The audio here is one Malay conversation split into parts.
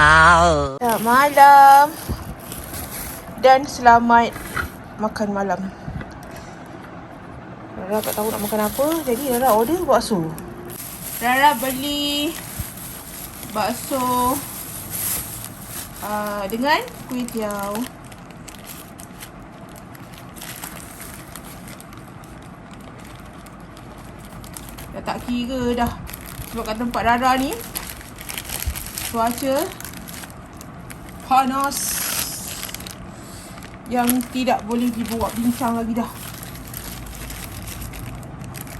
Selamat malam. Dan selamat makan malam. Rara tak tahu nak makan apa Jadi Rara order bakso. Rara beli Bakso uh, Dengan kuih tiaw. Dah tak kira dah Sebab kat tempat Rara ni Cuaca Panas Yang tidak boleh dibawa bincang lagi dah.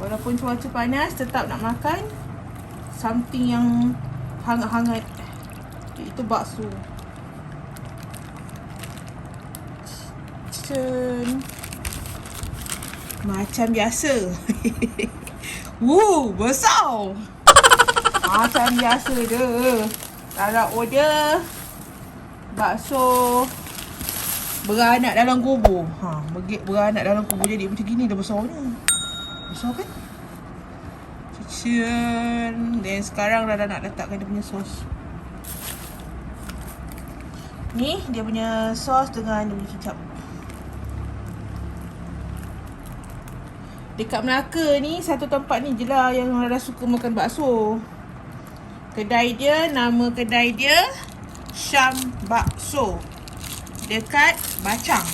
Walaupun cuaca panas Tetap nak makan Something yang Hangat-hangat. Iaitu bakso. Cun Macam biasa. Woo, besar. Macam biasa je. Rara order Bakso Beranak dalam kubur. Ha, ber- Beranak dalam kubur. Jadi macam gini dah besarnya Besar kan? Cian Dan sekarang Rara nak letakkan dia punya sos Ni dia punya sos dengan dia punya kicap Dekat Melaka ni satu tempat ni je lah yang Rara suka makan bakso. Kedai dia, nama kedai dia Syam Bakso. Dekat Bacang.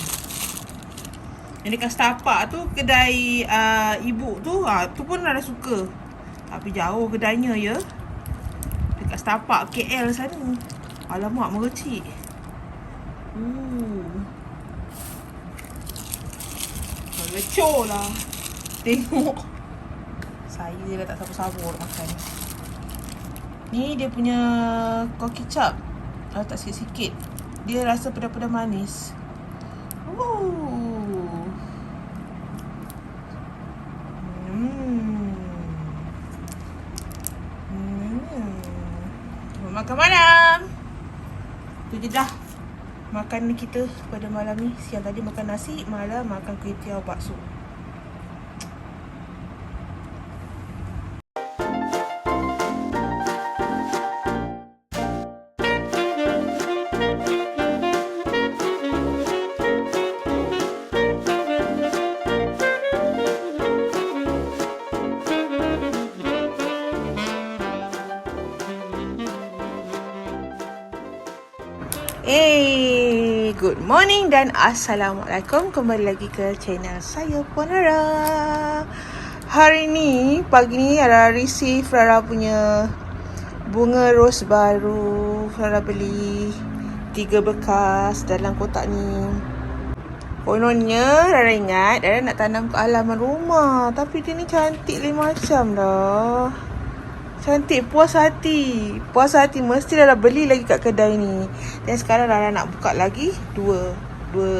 Yang dekat Setapak tu kedai uh, ibu tu, ha, tu pun Rara suka. Tapi jauh kedainya ya. Dekat Setapak KL sana. Alamak merecik. Uh. Lecur lah. Tengok. Saya dah tak sabar-sabar makan. Ni dia punya kau kicap. Letak sikit-sikit. Dia rasa pedas-pedas manis. Ooh. Hmm. Hmm. Makan malam. Tu je dah. Makan kita pada malam ni. Siang tadi makan nasi, malam makan kuih tiaw bakso. Good morning dan Assalamualaikum. Kembali lagi ke channel saya Puan Rara Hari ni, pagi ni Rara receive Rara punya Bunga ros baru. Rara beli Tiga bekas dalam kotak ni. Kononnya Rara ingat Rara nak tanam ke halaman rumah. Tapi dia ni cantik lain macam dah Cantik, puas hati. Puas hati mesti Rara beli lagi kat kedai ni. Dan sekarang Rara nak buka lagi dua dua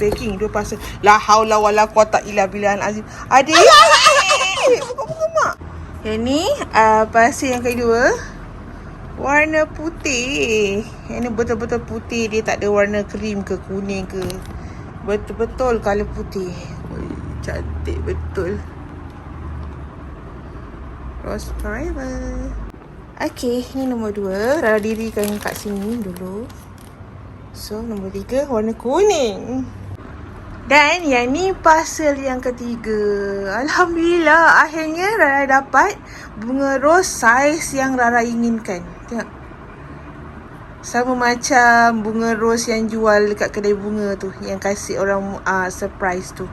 packing, dua parcel. La haula wala quwata illa billah azim. Adik. Buka-buka mak. Yang ni uh, parcel yang kedua. Warna putih. Yang ni betul-betul putih. Dia tak ada warna krim ke kuning ke. Betul-betul colour putih. Cantik betul. Rose Forever. Okay, ni nombor dua. Rara dirikan kat sini dulu. So, nombor tiga warna kuning. Dan yang ni parcel yang ketiga. Alhamdulillah, akhirnya Rara dapat bunga rose saiz yang Rara inginkan. Tengok. Sama macam bunga rose yang jual dekat kedai bunga tu. Yang kasih orang uh, surprise tu.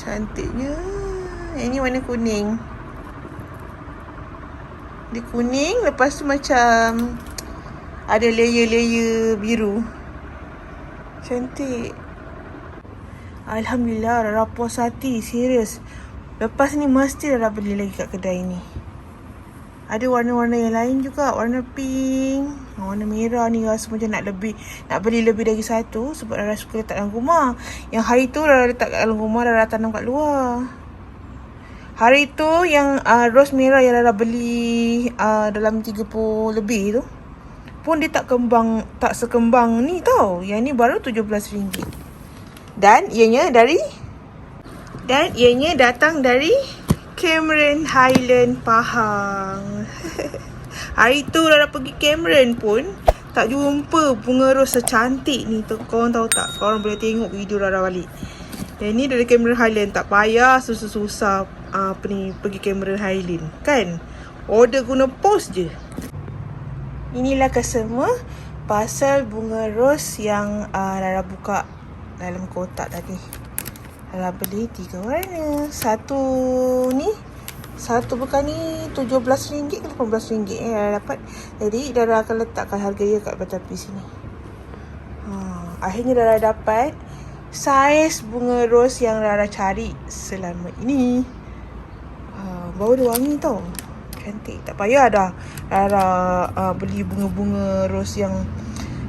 Cantiknya. Yang ni warna kuning. Dia kuning lepas tu macam ada layer-layer biru. Cantik. Alhamdulillah Rara puas hati. Serius. Lepas ni mesti Rara beli lagi kat kedai ni. Ada warna-warna yang lain juga. Warna pink. Warna merah ni rasa macam nak lebih. Nak beli lebih dari satu. Sebab Rara suka letak dalam rumah. Yang hari tu Rara letak dalam rumah. Rara tanam kat luar. Hari tu yang uh, rose merah yang Rara beli uh, dalam 30 lebih tu. Pun dia tak kembang, tak sekembang ni tau. Yang ni baru RM17. Dan ianya dari dan ianya datang dari Cameron Highland Pahang. Hari tu Rara pergi Cameron pun tak jumpa bunga ros secantik ni tu. Korang tahu tak? Korang boleh tengok video Rara balik. Yang ni dari Cameron Highland tak payah susah-susah uh, apa ni pergi Cameron Highland kan? Order guna post je. Inilah kesemua pasal bunga ros yang uh, Rara buka dalam kotak tadi. Rara beli tiga warna. Satu ni satu bukan ni RM17 ke RM18 eh Rara dapat. Jadi Rara akan letakkan harga dia kat tepi sini. Ha, akhirnya Rara dapat saiz bunga ros yang Rara cari selama ini. Ha, bau dia wangi tau. Cantik. Tak payah dah Rara uh, beli bunga-bunga ros yang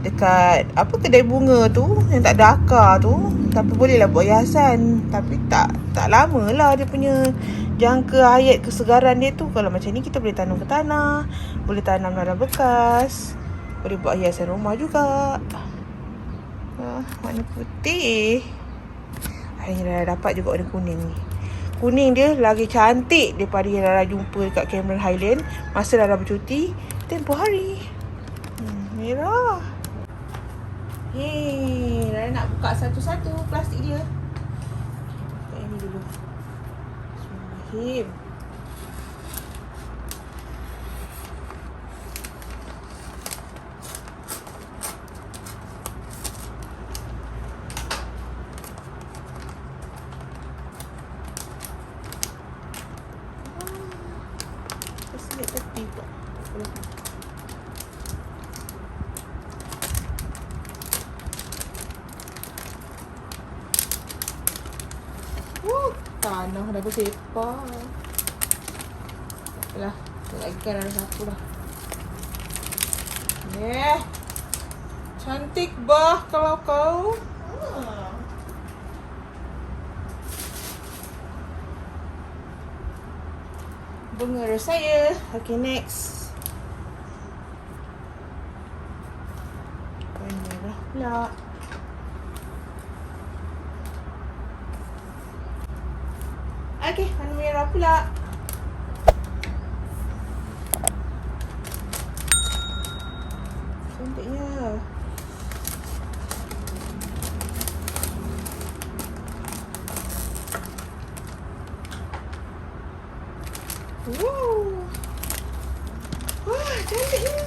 dekat apa kedai bunga tu yang tak ada akar tu tapi bolehlah buat hiasan tapi tak tak lama lah dia punya jangka hayat kesegaran dia tu kalau macam ni kita boleh tanam ke tanah boleh tanam dalam bekas boleh buat hiasan rumah juga warna putih akhirnya dah dapat juga warna kuning ni kuning dia lagi cantik daripada yang Rara jumpa dekat Cameron Highland masa Rara bercuti tempoh hari hmm, merah Yeay, Rara nak buka satu-satu plastik dia. Buka ini dulu. Bismillahirrahmanirrahim. Terus lihat tepi pula. Tak boleh. Uh, tanah dah bersepah. Apalah, lagi kan ada satu lah. Yeah. Cantik bah kalau kau. Bunga saya. Okay, next. Pula. Okey, warna merah pula. Cantiknya. Wow. Wah, cantiknya.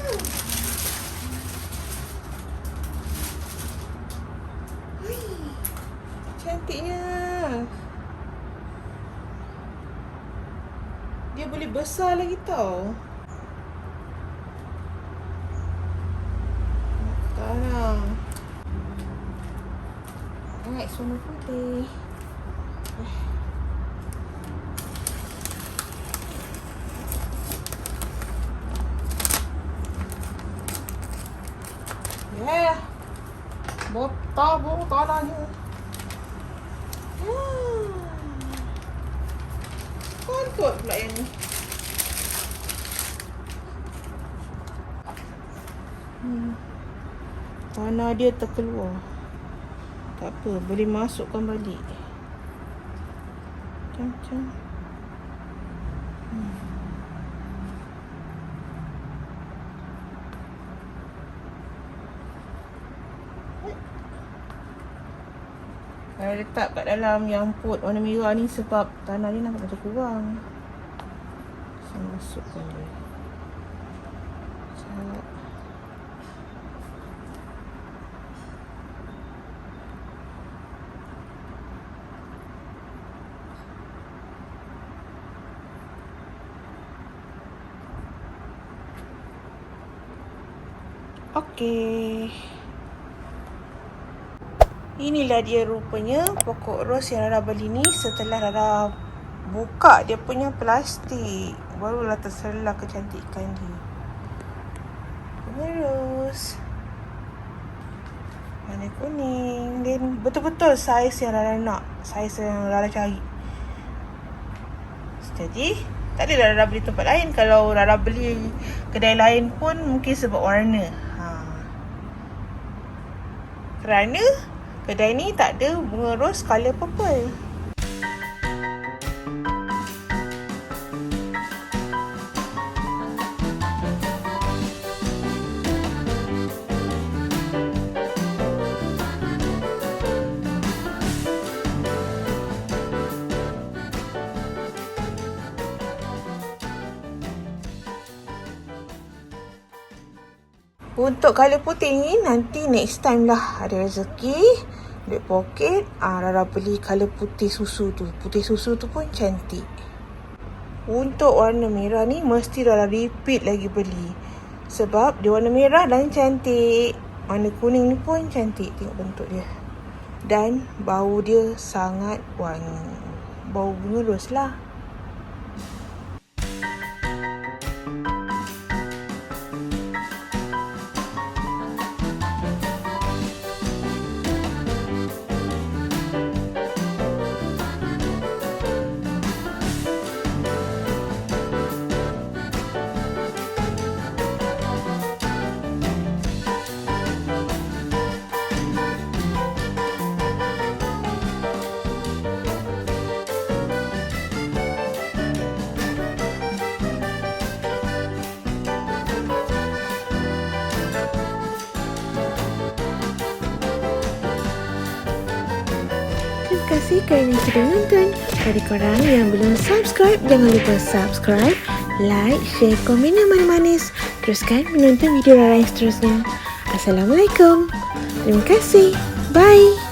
Wih, Cantiknya. Dia boleh besar lagi tau. Sekarang. Next, warna putih. Yeah. Botol botol tanahnya. Hmm. Kontut pula yang ni. Hmm. Tanah dia terkeluar. Tak apa, boleh masukkan balik. Macam-macam. Hmm. Saya letak kat dalam yang pot warna merah ni sebab tanah ni nampak macam kurang. Saya masukkan dia. Okey. Inilah dia rupanya pokok ros yang Rara beli ni setelah Rara buka dia punya plastik. Barulah terselah kecantikan dia. Bunga ros. Warna kuning. Dan betul-betul saiz yang Rara nak. Saiz yang Rara cari. Jadi, tak adalah Rara beli tempat lain. Kalau Rara beli kedai lain pun mungkin sebab warna. Kerana Kedai ni tak ada bunga ros colour purple. Untuk colour putih ni nanti next time lah ada rezeki. Duit poket. Ah, Rara beli colour putih susu tu. Putih susu tu pun cantik. Untuk warna merah ni mesti Rara repeat lagi beli. Sebab dia warna merah dan cantik. Warna kuning ni pun cantik. Tengok bentuk dia. Dan bau dia sangat wangi. Bau bunga ros lah. Kasih kerana sudah menonton. Pada korang yang belum subscribe, jangan lupa subscribe, like, share, komen yang manis-manis. Teruskan menonton video Rara yang seterusnya. Assalamualaikum. Terima kasih. Bye.